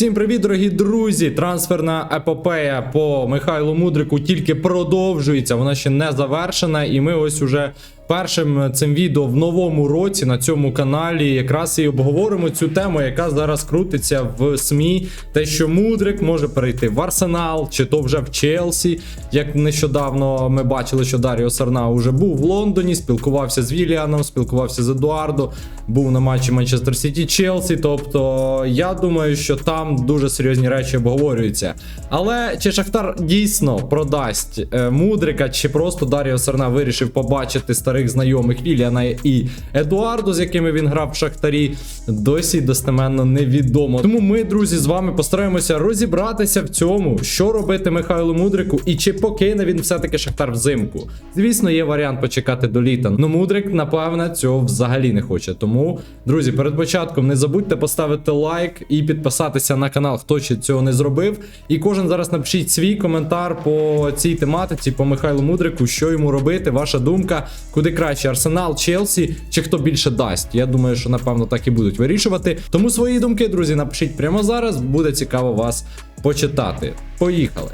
Всім привіт, дорогі друзі! Трансферна епопея по Михайлу Мудрику тільки продовжується, вона ще не завершена, і ми ось уже першим цим відео в новому році на цьому каналі якраз і обговоримо цю тему, яка зараз крутиться в СМІ. Те, що Мудрик може перейти в Арсенал, чи то вже в Челсі. Як нещодавно ми бачили, що Даріо Сарна вже був в Лондоні, спілкувався з Віліаном, спілкувався з Едуардо, був на матчі Манчестер Сіті Челсі. Тобто, я думаю, що там дуже серйозні речі обговорюються. Але чи Шахтар дійсно продасть е, Мудрика, чи просто Даріо Сарна вирішив побачити старих знайомих Віліана і Едуардо, з якими він грав в Шахтарі, досі достеменно невідомо. Тому ми, друзі, з вами постараємося розібратися в цьому, що робити Михайлу Мудрику, і чи покине він все-таки Шахтар взимку. Звісно, є варіант почекати до літа. Ну Мудрик, напевне, цього взагалі не хоче. Тому, друзі, перед початком не забудьте поставити лайк і підписатися на канал, хто ще цього не зробив. І кожен зараз напишіть свій коментар по цій тематиці, по Михайлу Мудрику, що йому робити, ваша думка, куди краще Арсенал, Челсі, чи хто більше дасть. Я думаю, що напевно так і будуть вирішувати. Тому свої думки, друзі, напишіть прямо зараз. Буде цікаво вас почитати. Поїхали!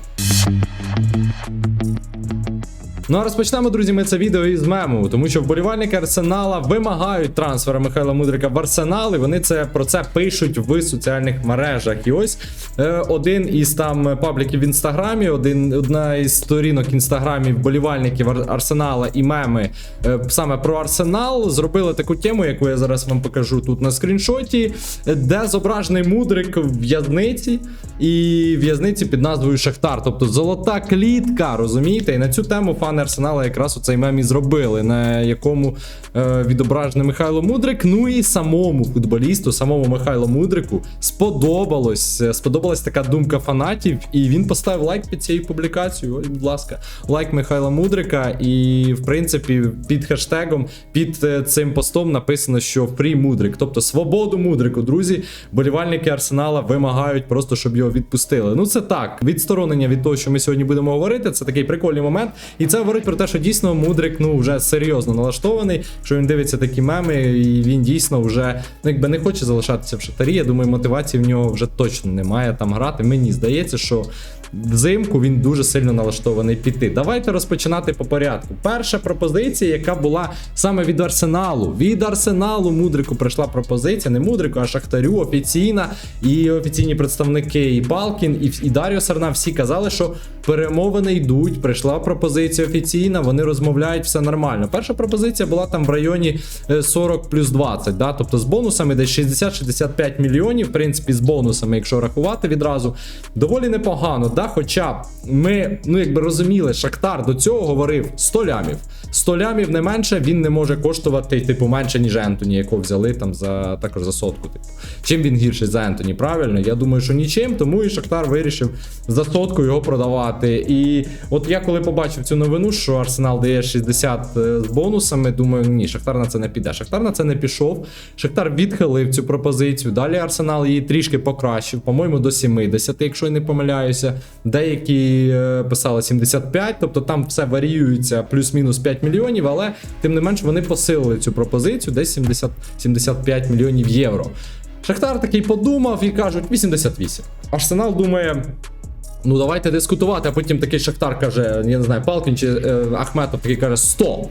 Ну а розпочнемо, друзі, ми це відео із мему, тому що вболівальники Арсенала вимагають трансфера Михайла Мудрика в Арсенал, і вони це про це пишуть в соціальних мережах. І ось е, один із там пабліків в інстаграмі, один одна із сторінок інстаграмів вболівальників Арсенала і меми е, саме про Арсенал зробили таку тему, яку я зараз вам покажу тут на скріншоті, де зображений Мудрик в в'язниці і в'язниці під назвою Шахтар. Тобто золота клітка, розумієте? І на цю тему фани Арсенала якраз оцей мем і зробили, на якому е, відображений Михайло Мудрик. Ну і самому футболісту, самому Михайлу Мудрику сподобалось. е, Сподобалась така думка фанатів, і він поставив лайк під цією публікацією. Ось, будь ласка, лайк Михайла Мудрика. І в принципі, під хештегом, під е, цим постом написано, що Free Мудрик, тобто свободу Мудрику, друзі. Болівальники Арсенала вимагають просто, щоб його відпустили. Ну це так, відсторонення від того, що ми сьогодні будемо говорити. Це такий прикольний момент. І це говорить про те, що дійсно Мудрик ну вже серйозно налаштований. Що він дивиться такі меми, і він дійсно вже ну, якби не хоче залишатися в шахтарі. Я думаю, мотивації в нього вже точно немає там грати. Мені здається, що. Взимку він дуже сильно налаштований піти. Давайте розпочинати по порядку. Перша пропозиція, яка була саме від Арсеналу. Від Арсеналу Мудрику прийшла пропозиція, не Мудрику, а Шахтарю офіційна. І офіційні представники і Палкін, і, і Даріо Сарна всі казали, що перемовини йдуть. Прийшла пропозиція офіційна, вони розмовляють, все нормально. Перша пропозиція була там в районі е, 40 плюс 20, да? тобто з бонусами десь 60-65 мільйонів, в принципі, з бонусами, якщо рахувати відразу, доволі непогано. Да? Хоча ми ну якби розуміли, Шахтар до цього говорив 100 лямів. 100 лямів не менше, він не може коштувати, типу, менше, ніж Ентоні, якого взяли там за також за сотку. Типу. Чим він гірший за Ентоні? Правильно? Я думаю, що нічим, тому і Шахтар вирішив за сотку його продавати. І от я коли побачив цю новину, що Арсенал дає 60 е, з бонусами, думаю, ні, Шахтар на це не піде. Шахтар на це не пішов. Шахтар відхилив цю пропозицію. Далі Арсенал її трішки покращив, по-моєму, до 70, якщо я не помиляюся. Деякі е, писали 75, тобто там все варіюється плюс-мінус 5 мільйонів, але тим не менш вони посилили цю пропозицію десь 70, 75 мільйонів євро. Шахтар такий подумав і кажуть 88. Арсенал думає. Ну давайте дискутувати, а потім такий Шахтар каже, я не знаю, Палкін чи е, Ахметов такий каже 100.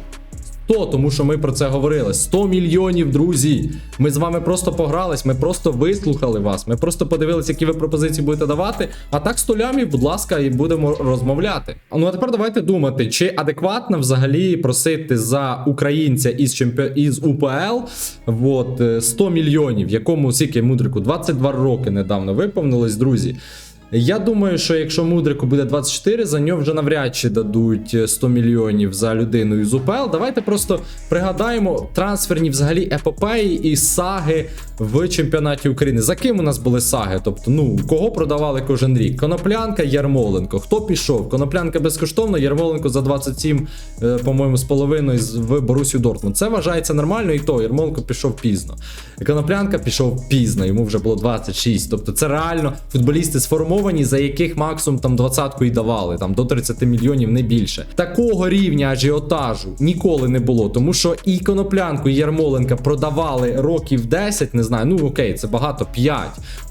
100, тому що ми про це говорили. 100 мільйонів, друзі. Ми з вами просто погрались, ми просто вислухали вас. Ми просто подивилися, які ви пропозиції будете давати. А так 100 лямів, будь ласка, і будемо розмовляти. Ну а тепер давайте думати, чи адекватно взагалі просити за українця із чемпіо... із УПЛ от, е, 100 мільйонів, якому скільки мудрику 22 роки недавно виповнилось, друзі. Я думаю, що якщо Мудрику буде 24, за нього вже навряд чи дадуть 100 мільйонів за людину із УПЛ. Давайте просто пригадаємо трансферні взагалі епопеї і саги в чемпіонаті України. За ким у нас були саги? Тобто, ну кого продавали кожен рік? Коноплянка, Ярмоленко. Хто пішов? Коноплянка безкоштовно, Ярмоленко за 27, е, по-моєму, з половиною в Борусю Дортмунд. Це вважається нормально, і то Ярмоленко пішов пізно. Коноплянка пішов пізно, йому вже було 26. Тобто, це реально футболісти сформовані травмовані, за яких максимум там двадцятку і давали, там до 30 мільйонів, не більше. Такого рівня ажіотажу ніколи не було, тому що і Коноплянку, і Ярмоленка продавали років 10, не знаю, ну окей, це багато 5.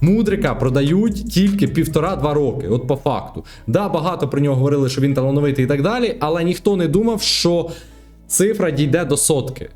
Мудрика продають тільки півтора-два роки. От по факту. Да, багато про нього говорили, що він талановитий і так далі, але ніхто не думав, що. Цифра дійде до сотки.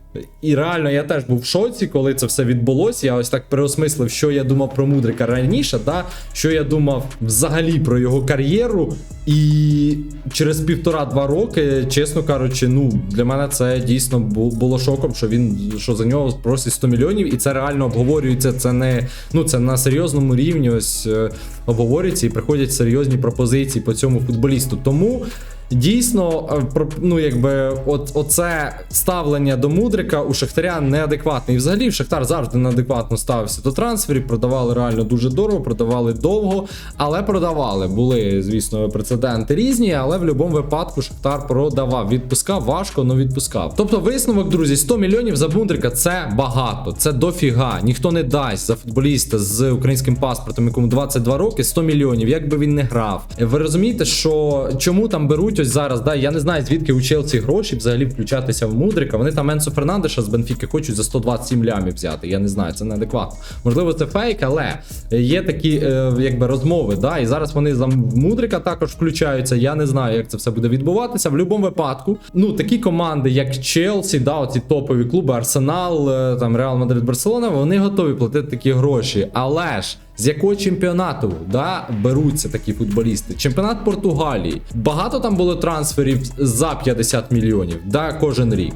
І реально я теж був в шоці, коли це все відбулося. Я ось так переосмислив, що я думав про Мудрика раніше, да? що я думав взагалі про його кар'єру. І через півтора-два роки, чесно кажучи, ну для мене це дійсно було шоком, що він що за нього просять 100 мільйонів, і це реально обговорюється. Це не ну це на серйозному рівні. Ось е, обговорюється і приходять серйозні пропозиції по цьому футболісту. Тому. Дійсно, е, ну якби от оце ставлення до Мудрика у Шахтаря неадекватне. І взагалі Шахтар завжди неадекватно ставився до трансферів, продавали реально дуже дорого, продавали довго, але продавали. Були, звісно, прецеденти різні, але в будь-якому випадку Шахтар продавав. Відпускав важко, але відпускав. Тобто, висновок, друзі, 100 мільйонів за Мудрика це багато, це дофіга. Ніхто не дасть за футболіста з українським паспортом, якому 22 роки, 100 мільйонів, як би він не грав. Ви розумієте, що чому там беруть ось зараз? Да, я не знаю, звідки у Челсі гроші взагалі включатися в Мудрика. Вони там Енсо Фернандеша з Бенфіки хочуть за 127 лямів взяти. Я не знаю, це неадекватно. Можливо, це фейк, але є такі е, якби розмови. Да, і зараз вони за Мудрика також включаються. Я не знаю, як це все буде відбуватися. В будь-якому випадку, ну такі команди, як Челсі, да, оці топові клуби, Арсенал, е, там Реал Мадрид, Барселона, вони готові платити такі гроші. Але ж. З якого чемпіонату да, беруться такі футболісти? Чемпіонат Португалії. Багато там було трансферів за 50 мільйонів да, кожен рік.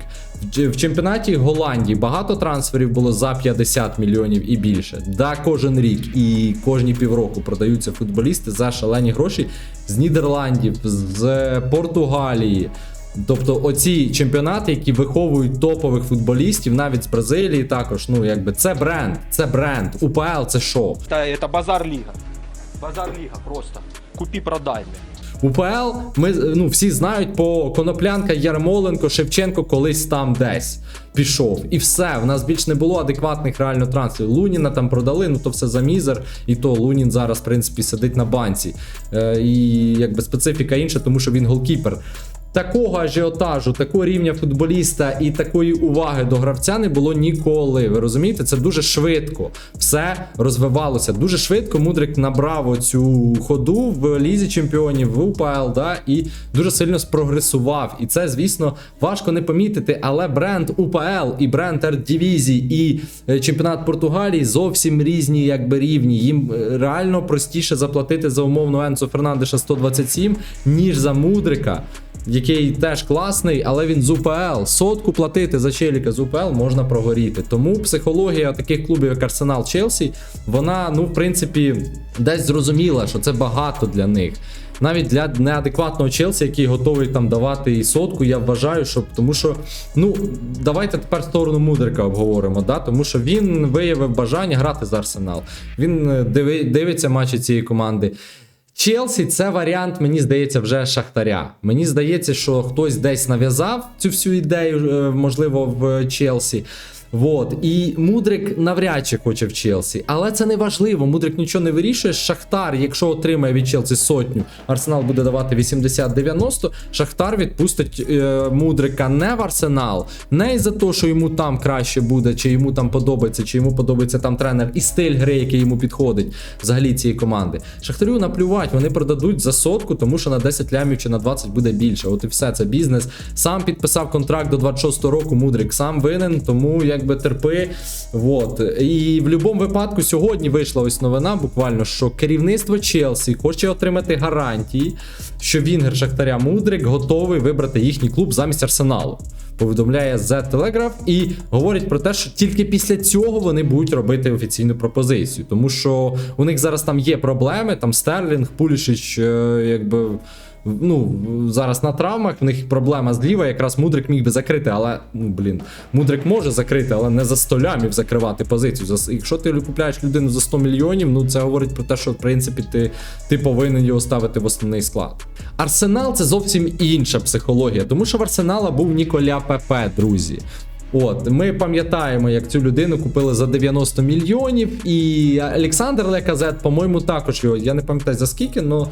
В чемпіонаті Голландії багато трансферів було за 50 мільйонів і більше. Да, кожен рік і кожні півроку продаються футболісти за шалені гроші з Нідерландів, з Португалії. Тобто оці чемпіонати, які виховують топових футболістів, навіть з Бразилії, також ну якби це бренд, це бренд. УПЛ це шоу. Это, это базар лига. Базар лига просто. Купи продай. УПЛ ми ну всі знають по Коноплянка, Ярмоленко, Шевченко колись там десь пішов. І все. В нас більш не було адекватних реально трансферів. Луніна там продали, ну то все за мізер. І то Лунін зараз, в принципі, сидить на банці. Е, і якби специфіка інша, тому що він голкіпер. Такого ажіотажу, такого рівня футболіста і такої уваги до гравця не було ніколи. Ви розумієте, це дуже швидко. Все розвивалося. Дуже швидко Мудрик набрав оцю ходу в лізі чемпіонів в УПЛ, да, і дуже сильно спрогресував. І це, звісно, важко не помітити. Але бренд УПЛ і бренд Ердивізі і е, чемпіонат Португалії зовсім різні, якби рівні. Їм е, реально простіше заплатити за умовно Енцо Фернандеша 127, ніж за Мудрика який теж класний, але він з УПЛ. Сотку платити за челіка з УПЛ можна прогоріти. Тому психологія таких клубів, як Арсенал Челсі, вона, ну, в принципі, десь зрозуміла, що це багато для них. Навіть для неадекватного Челсі, який готовий там давати і сотку, я вважаю, що тому що ну давайте тепер сторону Мудрика обговоримо. Да? Тому що він виявив бажання грати за Арсенал. Він е, диви, дивиться матчі цієї команди. Челсі це варіант, мені здається, вже Шахтаря. Мені здається, що хтось десь нав'язав цю всю ідею, е, можливо, в Челсі. Вот. І Мудрик навряд чи хоче в Челсі. Але це не важливо. Мудрик нічого не вирішує. Шахтар, якщо отримає від Челсі сотню, Арсенал буде давати 80-90. Шахтар відпустить е, Мудрика не в Арсенал, не із-за того, що йому там краще буде, чи йому там подобається, чи йому подобається там тренер і стиль гри, який йому підходить взагалі цієї команди. Шахтарю наплювать, вони продадуть за сотку, тому що на 10 лямів чи на 20 буде більше. От і все, це бізнес. Сам підписав контракт до 26 року. Мудрик сам винен, тому якби терпи. Вот. І в будь-якому випадку сьогодні вийшла ось новина, буквально, що керівництво Челсі хоче отримати гарантії, що Вінгер Шахтаря Мудрик готовий вибрати їхній клуб замість Арсеналу. Повідомляє The Telegraph і говорить про те, що тільки після цього вони будуть робити офіційну пропозицію, тому що у них зараз там є проблеми. Там Стерлінг, Пулішич, е, якби. Ну, зараз на травмах, в них проблема зліва, якраз Мудрик міг би закрити, але ну, блін, Мудрик може закрити, але не за 100 лямів закривати позицію. Якщо ти купляєш людину за 100 мільйонів, ну це говорить про те, що в принципі ти, ти повинен його ставити в основний склад. Арсенал це зовсім інша психологія, тому що в Арсенала був Ніколя ПП, друзі. От, ми пам'ятаємо, як цю людину купили за 90 мільйонів. І Олександр Леказет, по-моєму, також його. Я не пам'ятаю за скільки, але.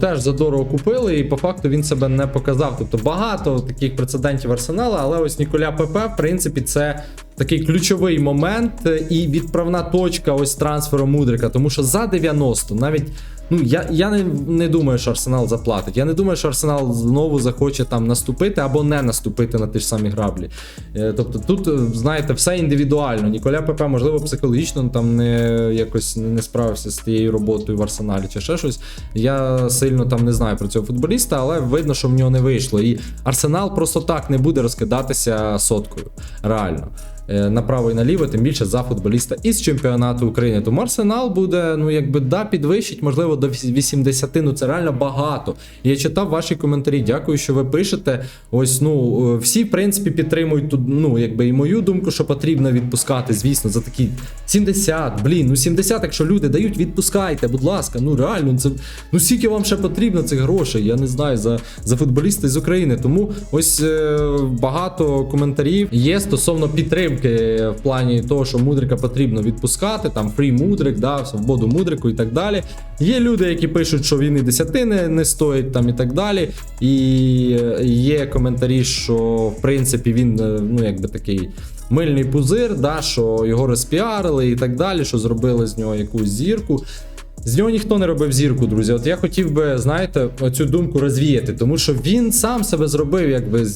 Теж задорого купили, і по факту він себе не показав. Тобто багато таких прецедентів арсенала, але ось Ніколя ПП, в принципі, це такий ключовий момент е, і відправна точка ось трансферу Мудрика. Тому що за 90 навіть. Ну, я, я не, не думаю, що Арсенал заплатить. Я не думаю, що Арсенал знову захоче там наступити або не наступити на ті ж самі граблі. Е, тобто тут, е, знаєте, все індивідуально. Ніколя ПП, можливо, психологічно там не якось не не справився з тією роботою в Арсеналі чи ще щось. Я сильно там не знаю про цього футболіста, але видно, що в нього не вийшло. І Арсенал просто так не буде розкидатися соткою. Реально. Е, Направо і наліво, тим більше за футболіста із чемпіонату України. Тому Арсенал буде, ну якби да, підвищить, можливо, до 80, ну це реально багато. Я читав ваші коментарі. Дякую, що ви пишете. Ось ну е, всі, в принципі, підтримують тут, ну якби і мою думку, що потрібно відпускати, звісно, за такі 70, блін, ну 70, якщо люди дають, відпускайте, будь ласка, ну реально, це ну скільки вам ще потрібно цих грошей, я не знаю, за, за футболіста з України. Тому ось е, багато коментарів є стосовно підтримки в плані того, що Мудрика потрібно відпускати, там фрі Мудрик, да, свободу Мудрику і так далі. Є люди, які пишуть, що він і десятини не стоїть там і так далі. І е, є коментарі, що в принципі він е, ну якби такий. Мильний пузир, да, що його розпіарили і так далі, що зробили з нього якусь зірку. З нього ніхто не робив зірку, друзі. От я хотів би, знаєте, оцю думку розвіяти, тому що він сам себе зробив, якби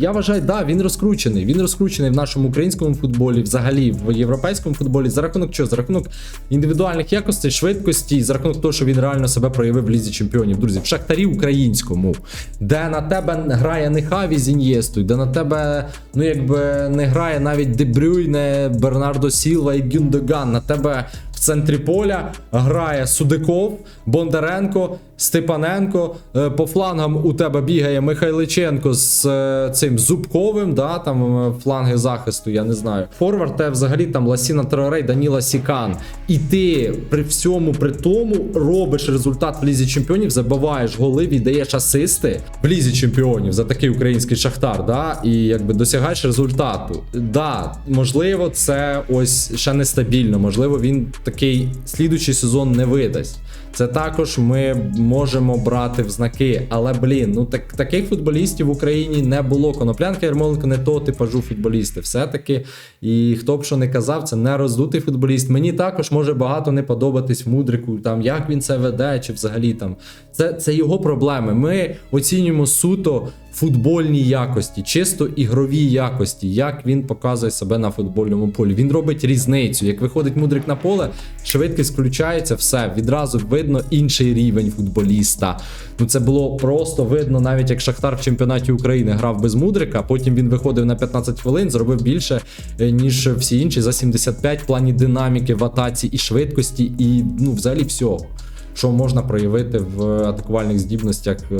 я вважаю, да, він розкручений. Він розкручений в нашому українському футболі, взагалі в європейському футболі. За рахунок чого? За рахунок індивідуальних якостей, швидкості, за рахунок того, що він реально себе проявив в лізі чемпіонів. Друзі, в шахтарі українському, де на тебе грає не Хаві з де на тебе, ну якби не грає навіть Дебрюйне, Бернардо Сілва і Гюндоган. На тебе в центрі поля грає Судиков, Бондаренко, Степаненко. Е, По флангам у тебе бігає Михайличенко з е, цим Зубковим, да, там е, фланги захисту, я не знаю. Форвард те взагалі там Ласіна Трорей, Даніла Сікан. І ти при всьому при тому робиш результат в лізі чемпіонів, забиваєш голи, віддаєш асисти в лізі чемпіонів за такий український шахтар, да, і якби досягаєш результату. Да, можливо, це ось ще нестабільно. Можливо, він такий слідучий сезон не видасть. Це також ми можемо брати в знаки. Але блін, ну так таких футболістів в Україні не було. Коноплянка Ярмоленко не того типажу футболісти. Все-таки, і хто б що не казав, це не роздутий футболіст. Мені також може багато не подобатись мудрику, там як він це веде, чи взагалі там. Це, це його проблеми. Ми оцінюємо суто футбольні якості, чисто ігрові якості, як він показує себе на футбольному полі. Він робить різницю. Як виходить мудрик на поле, швидкість включається, все відразу видно інший рівень футболіста. Ну це було просто видно, навіть як Шахтар в чемпіонаті України грав без мудрика. Потім він виходив на 15 хвилин, зробив більше е, ніж всі інші за 75 в плані динаміки в атаці і швидкості, і ну взагалі всього. Що можна проявити в атакувальних здібностях е,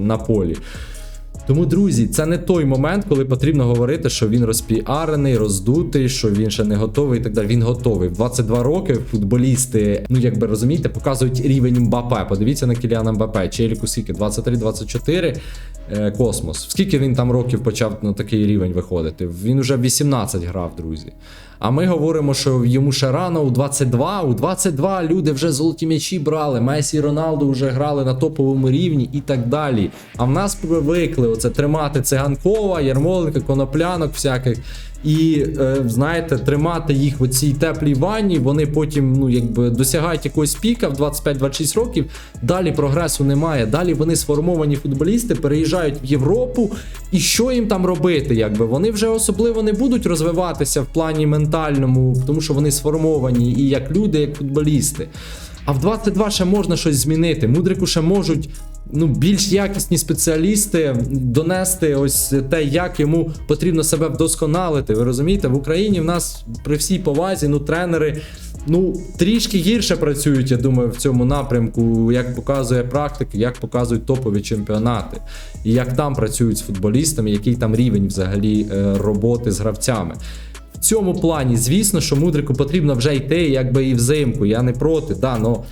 на полі. Тому, друзі, це не той момент, коли потрібно говорити, що він розпіарений, роздутий, що він ще не готовий і так далі. Він готовий. В 22 роки футболісти, ну якби розумієте, показують рівень Мбапе. Подивіться на Кіліана Мбапе. Челіку скільки? 23-24 е, космос. Скільки він там років почав на такий рівень виходити? Він вже 18 грав, друзі. А ми говоримо, що йому ще рано у 22, у 22 люди вже золоті м'ячі брали. Месі і Роналду вже грали на топовому рівні і так далі. А в нас привикли оце тримати циганкова, Ярмоленка, коноплянок всяких. І е, знаєте, тримати їх в цій теплій ванні, вони потім ну якби досягають якогось піка в 25-26 років. Далі прогресу немає. Далі вони сформовані футболісти переїжджають в Європу. І що їм там робити? Якби вони вже особливо не будуть розвиватися в плані ментальному, тому що вони сформовані і як люди, як футболісти. А в 22 ще можна щось змінити. Мудрику ще можуть ну, більш якісні спеціалісти донести ось те, як йому потрібно себе вдосконалити. Ви розумієте, в Україні в нас при всій повазі, ну, тренери. Ну, трішки гірше працюють, я думаю, в цьому напрямку, як показує практика, як показують топові чемпіонати, і як там працюють з футболістами, який там рівень взагалі е, роботи з гравцями. В цьому плані, звісно, що мудрику потрібно вже йти, якби і взимку. Я не проти, да, но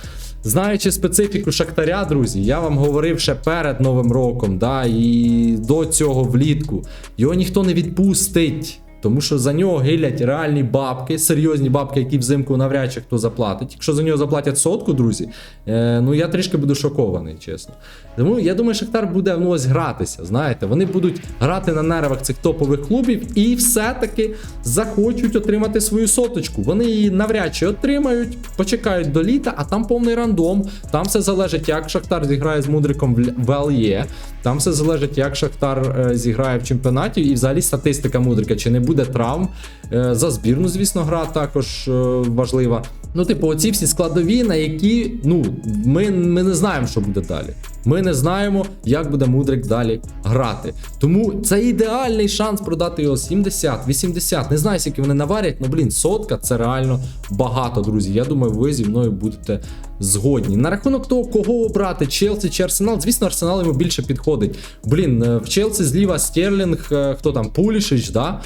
знаючи специфіку Шахтаря, друзі, я вам говорив ще перед Новим роком, да, і до цього влітку. Його ніхто не відпустить. Тому що за нього гилять реальні бабки, серйозні бабки, які взимку навряд чи хто заплатить. Якщо за нього заплатять сотку, друзі, е, ну я трішки буду шокований, чесно. Тому я думаю, Шахтар буде ну, ось гратися. Знаєте, вони будуть грати на нервах цих топових клубів і все-таки захочуть отримати свою соточку. Вони її навряд чи отримають, почекають до літа, а там повний рандом. Там все залежить, як Шахтар зіграє з Мудриком в ЛЄ. Там все залежить, як Шахтар е, зіграє в чемпіонаті, і взагалі статистика Мудрика, чи не буде травм. Е, За збірну, звісно, гра також е, важлива. Ну, типу, оці всі складові, на які ну ми, ми не знаємо, що буде далі. Ми не знаємо, як буде Мудрик далі грати. Тому це ідеальний шанс продати його 70, 80. Не знаю, скільки вони наварять, ну блін, сотка це реально багато, друзі. Я думаю, ви зі мною будете згодні. На рахунок того, кого обрати, Челсі чи Арсенал, звісно, Арсенал йому більше підходить. Блін, е, в Челсі зліва Стерлінг, хто там, Пулішич, да?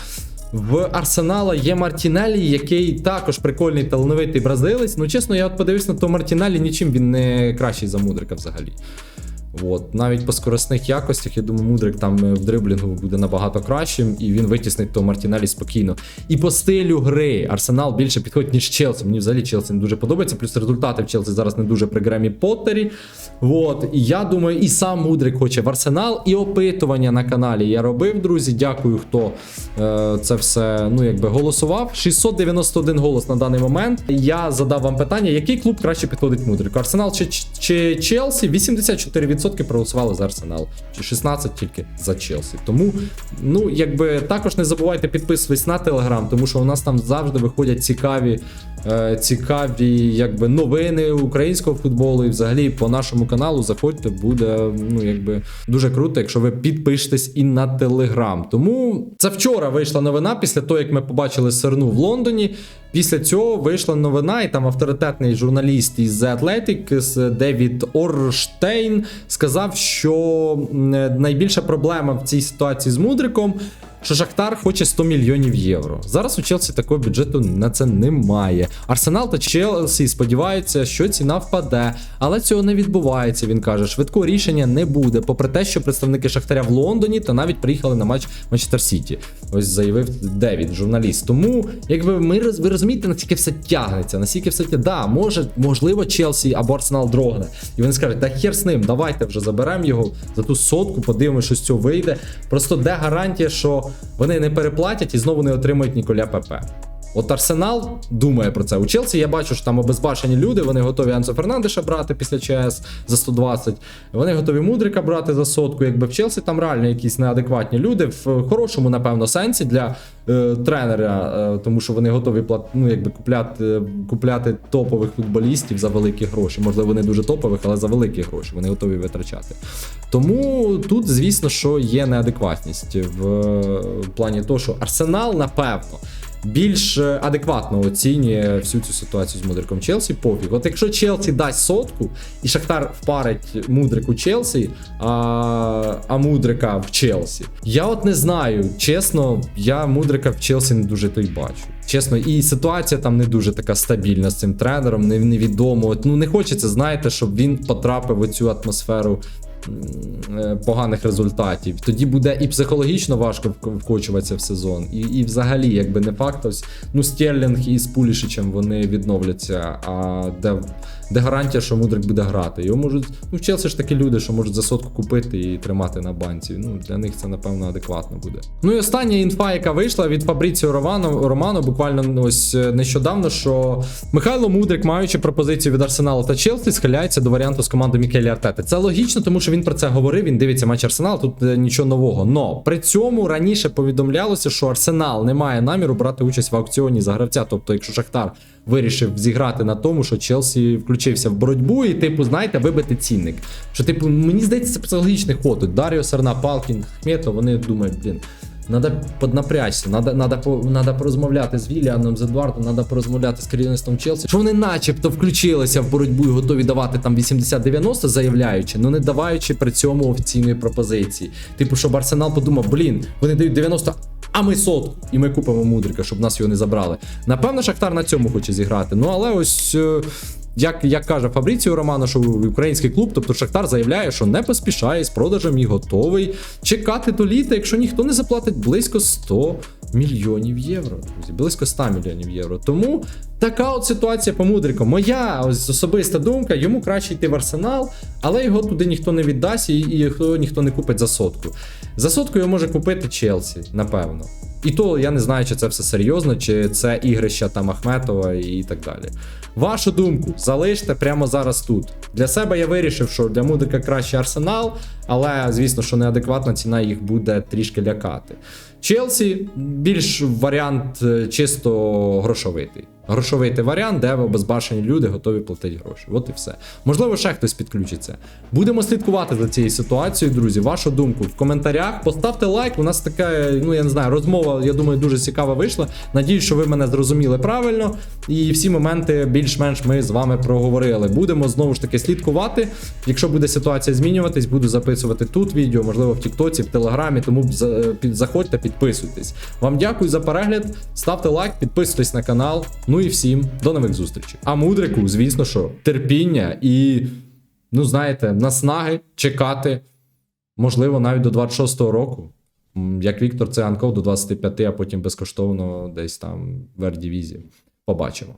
В Арсенала є Мартінелі, який також прикольний талановитий бразилець. Ну, чесно, я от подивився на то Мартінелі, нічим він не кращий за Мудрика взагалі. От, навіть по скоростних якостях, я думаю, Мудрик там е, в дриблінгу буде набагато кращим, і він витіснить того Мартінелі спокійно. І по стилю гри Арсенал більше підходить, ніж Челсі. Мені взагалі Челсі не дуже подобається. Плюс результати в Челсі зараз не дуже при Гремі Поттері. От, і я думаю, і сам Мудрик хоче в Арсенал, і опитування на каналі я робив, друзі. Дякую, хто е, це все ну, якби голосував. 691 голос на даний момент. Я задав вам питання, який клуб краще підходить Мудрику? Арсенал чи, чи Челсі? 84% проголосували за Арсенал, чи 16 тільки за Челсі. Тому, ну якби також не забувайте підписуватись на телеграм, тому що у нас там завжди виходять цікаві. е, Цікаві якби новини українського футболу і взагалі по нашому каналу заходьте, буде ну якби дуже круто, якщо ви підпишетесь і на телеграм. Тому це вчора вийшла новина після того, як ми побачили Серну в Лондоні. Після цього вийшла новина, і там авторитетний журналіст із The Athletic Девід Орштейн сказав, що найбільша проблема в цій ситуації з Мудриком. Що Шахтар хоче 100 мільйонів євро. Зараз у Челсі такого бюджету на це немає. Арсенал та Челсі сподіваються, що ціна впаде, але цього не відбувається. Він каже, швидкого рішення не буде, попри те, що представники Шахтаря в Лондоні та навіть приїхали на матч Манчестер Сіті. Ось заявив Девід, журналіст. Тому, якби ми ви розумієте, наскільки все тягнеться, наскільки все тя- да, може, можливо, Челсі або Арсенал дрогне. І вони скажуть, та хер з ним, давайте вже заберемо його за ту сотку, подивимося, що з цього вийде. Просто де гарантія, що вони не переплатять і знову не отримають Ніколя ПП. От Арсенал думає про це. У Челсі я бачу, що там обезбашені люди, вони готові Анцо Фернандеша брати після ЧС за 120. Вони готові Мудрика брати за сотку. Якби в Челсі там реально якісь неадекватні люди, в хорошому, напевно, сенсі для е, тренера, е, тому що вони готові плат, ну, якби купляти, купляти топових футболістів за великі гроші. Можливо, не дуже топових, але за великі гроші. Вони готові витрачати. Тому тут, звісно, що є неадекватність в е, плані того, що Арсенал, напевно. Більш е, адекватно оцінює всю цю ситуацію з Мудриком Челсі. Пофіг. От якщо Челсі дасть сотку, і Шахтар впарить Мудрику Челсі, а, а Мудрика в Челсі. Я от не знаю. Чесно, я Мудрика в Челсі не дуже той бачу. Чесно, і ситуація там не дуже така стабільна з цим тренером, не- невідомо. Ну не хочеться, знаєте, щоб він потрапив у цю атмосферу поганих результатів. Тоді буде і психологічно важко вкочуватися в сезон, і, і взагалі, якби не факт, ось ну Стерлінг і з Пулішичем вони відновляться. А де, де гарантія, що Мудрик буде грати? Його можуть. Ну, в Челсі ж такі люди, що можуть за сотку купити і тримати на банці. Ну для них це напевно адекватно буде. Ну і остання інфа, яка вийшла від Фабріціо Романо, Романо, буквально ось е, нещодавно, що Михайло Мудрик, маючи пропозицію від Арсеналу та Челсі, схиляється до варіанту з командою Мікелі Артети. Це логічно, тому що він про це говорив. Він дивиться матч Арсенал. Тут е, нічого нового. Но при цьому раніше повідомлялося, що Арсенал не має наміру брати участь в аукціоні за гравця. Тобто, якщо Шахтар вирішив зіграти на тому, що Челсі включився в боротьбу і, типу, знаєте, вибити цінник. Що, типу, мені здається, це психологічний ход. Даріо Серна, Палкін, Хметов, вони думають, блін. Надо поднапрячься, надо, надо, надо порозмовляти з Віліаном, з Едуардом, надо порозмовляти з керівництвом Челсі. Що вони начебто включилися в боротьбу і готові давати там 80-90, заявляючи, ну не даваючи при цьому офіційної пропозиції. Типу, щоб Арсенал подумав, блін, вони дають 90, а ми сотку, і ми купимо мудрика, щоб нас його не забрали. Напевно, Шахтар на цьому хоче зіграти. Ну але ось. Як, як каже Фабріціо Романо, що український клуб, тобто Шахтар заявляє, що не поспішає з продажем і готовий чекати до літа, якщо ніхто не заплатить близько 100 мільйонів євро. Близько 100 мільйонів євро. Тому така от ситуація по Мудрику. Моя ось особиста думка, йому краще йти в арсенал, але його туди ніхто не віддасть і його ніхто не купить за сотку. За сотку його може купити Челсі, напевно. І то я не знаю, чи це все серйозно, чи це ігрища там Ахметова і так далі. Вашу думку залиште прямо зараз тут. Для себе я вирішив, що для Мудрика краще арсенал, але звісно, що неадекватна ціна їх буде трішки лякати. Челсі більш варіант е, чисто грошовитий. Грошовитий варіант, де обезбашені люди готові платити гроші. От і все. Можливо, ще хтось підключиться. Будемо слідкувати за цією ситуацією, друзі. Вашу думку в коментарях. Поставте лайк. У нас така, ну я не знаю, розмова, я думаю, дуже цікава вийшла. Надіюсь, що ви мене зрозуміли правильно. І всі моменти більш-менш ми з вами проговорили. Будемо знову ж таки слідкувати. Якщо буде ситуація змінюватись, буду записувати тут відео, можливо, в Тіктоці, в Телеграмі. Тому заходьте, підписуйтесь. Вам дякую за перегляд. Ставте лайк, підписуйтесь на канал. Ну і всім до нових зустрічей. А мудрику, звісно, що терпіння і, ну знаєте, наснаги чекати, можливо, навіть до 26-го року. Як Віктор Циганков до 25, а потім безкоштовно десь там в Ердівізі. Побачимо.